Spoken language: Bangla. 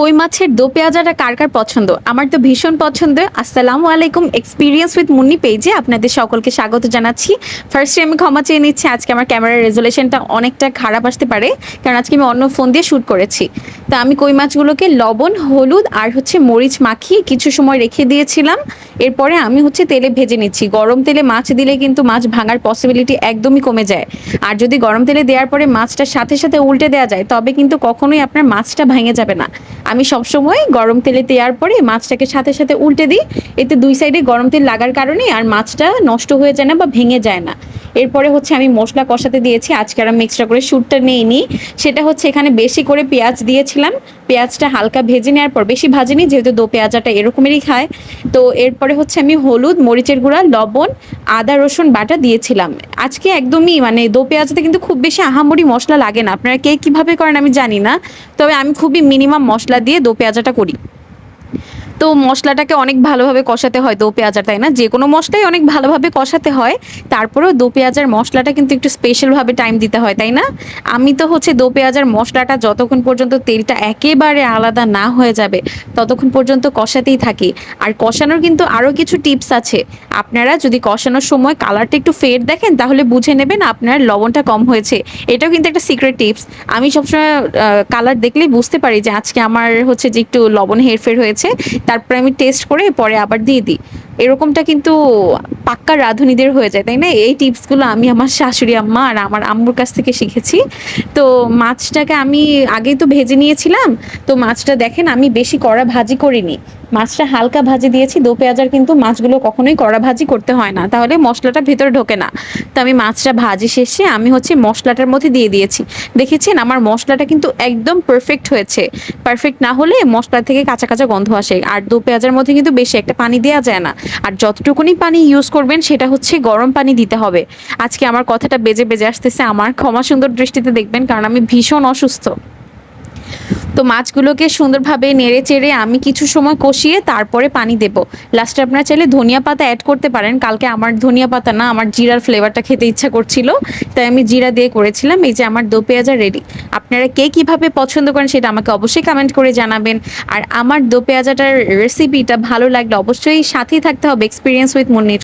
কই মাছের দো পেঁয়াজাটা কার কার পছন্দ? আমার তো ভীষণ পছন্দ। আসসালামু আলাইকুম এক্সপিরিয়েন্স উইথ মুন্নি পেজে আপনাদের সকলকে স্বাগত জানাচ্ছি। ফার্স্টে আমি ক্ষমা চেয়ে নিচ্ছি, আজকে আমার ক্যামেরার রেজুলেশনটা অনেকটা খারাপ আসতে পারে, কারণ আজকে আমি অন্য ফোন দিয়ে শ্যুট করেছি। তা আমি কই মাছগুলোকে লবণ, হলুদ আর হচ্ছে মরিচ মাখিয়ে কিছু সময় রেখে দিয়েছিলাম। এরপরে আমি হচ্ছে তেলে ভেজে নিচ্ছি। গরম তেলে মাছ দিলে কিন্তু মাছ ভাঙার পসিবিলিটি একদমই কমে যায়। আর যদি গরম তেলে দেওয়ার পরে মাছটা সাথে সাথে উল্টে দেওয়া যায়, তবে কিন্তু কখনোই আপনার মাছটা ভেঙে যাবে না। আমি সবসময় গরম তেলে দেওয়ার পরে মাছটাকে সাথে সাথে উল্টে দিই। এতে দুই সাইডে গরম তেল লাগার কারণে আর মাছটা নষ্ট হয়ে যায় না বা ভেঙে যায় না। এরপরে হচ্ছে আমি মশলা কষাতে দিয়েছি, আজকে আর আমি এক্সট্রা করে শ্যুটটা নিইনি। সেটা হচ্ছে এখানে বেশি করে পেঁয়াজ দিয়েছিলাম। পেঁয়াজটা হালকা ভেজে নেওয়ার পর, বেশি ভাজিনি, যেহেতু দো পেঁয়াজাটা এরকমেরই খায়। তো এরপরে হচ্ছে আমি হলুদ, মরিচের গুঁড়া, লবণ, আদা, রসুন বাটা দিয়েছিলাম। আজকে একদমই মানে দো পেঁয়াজতে কিন্তু খুব বেশি আহামরি মশলা লাগে না। আপনারা কে কীভাবে করেন আমি জানি না, তবে আমি খুবই মিনিমাম মশলা দিয়ে দো পেঁয়াজাটা করি। তো মশলাটাকে অনেক ভালোভাবে কষাতে হয় দো পেঁয়াজার তাই না? যে কোনো মশলাই অনেক ভালোভাবে কষাতে হয়। তারপরেও দো পেঁয়াজার মশলাটা কিন্তু একটু স্পেশালভাবে টাইম দিতে হয়, তাই না? আমি তো হচ্ছে দো পেঁয়াজার মশলাটা যতক্ষণ পর্যন্ত তেলটা একেবারে আলাদা না হয়ে যাবে, ততক্ষণ পর্যন্ত কষাতেই থাকি। আর কষানোর কিন্তু আরও কিছু টিপস আছে। আপনারা যদি কষানোর সময় কালারটা একটু ফেড দেখেন, তাহলে বুঝে নেবেন আপনার লবণটা কম হয়েছে। এটাও কিন্তু একটা সিক্রেট টিপস আমি সবসময় কালার দেখলেই বুঝতে পারি যে আজকে আমার হচ্ছে যে একটু লবণ হেরফের হয়েছে। তারপরে আমি টেস্ট করে পরে আবার দিয়ে দিই। এরকমটা কিন্তু পাক্কা রাঁধুনিদের হয়ে যায়, তাই না? এই টিপসগুলো আমি আমার শাশুড়ি আম্মা আর আমার আম্মুর কাছ থেকে শিখেছি। তো মাছটাকে আমি আগেই তো ভেজে নিয়েছিলাম, তো মাছটা দেখেন আমি বেশি কড়া ভাজি করিনি। মাছটা হালকা ভাজি দিয়েছি, দো পেঁয়াজার কিন্তু মাছগুলো কখনোই কড়া ভাজি করতে হয় না, তাহলে মশলাটা ভেতরে ঢোকে না। তো আমি মাছটা ভাজি শেষে আমি হচ্ছে মশলাটার মধ্যে দিয়ে দিয়েছি। দেখেছেন আমার মশলাটা কিন্তু একদম পারফেক্ট হয়েছে। পারফেক্ট না হলে মশলা থেকে কাঁচা কাঁচা গন্ধ আসে, আর দো পেঁয়াজের মধ্যে কিন্তু বেশি একটা পানি দেওয়া যায় না। আর যতটুকুনি পানি ইউজ করবেন, সেটা হচ্ছে গরম পানি দিতে হবে। আজকে আমার কথাটা বেজে বেজে আসতেছে, আমার ক্ষমা সুন্দর দৃষ্টিতে দেখবেন, কারণ আমি ভীষণ অসুস্থ। তো মাছগুলোকে সুন্দরভাবে নেড়ে চেড়ে আমি কিছু সময় কষিয়ে তারপরে পানি দেব। লাস্টে আপনারা চাইলে ধনিয়া পাতা অ্যাড করতে পারেন। কালকে আমার ধনিয়া পাতা না, আমার জিরার ফ্লেভারটা খেতে ইচ্ছা করছিল, তাই আমি জিরা দিয়ে করেছিলাম, এই যে আমার দো পেঁয়াজা রেডি আপনারা কে কীভাবে পছন্দ করেন সেটা আমাকে অবশ্যই কমেন্ট করে জানাবেন। আর আমার দো পেঁয়াজাটার রেসিপিটা ভালো লাগলে অবশ্যই সাথেই থাকতে হবে এক্সপিরিয়েন্স উইথ মুন্নির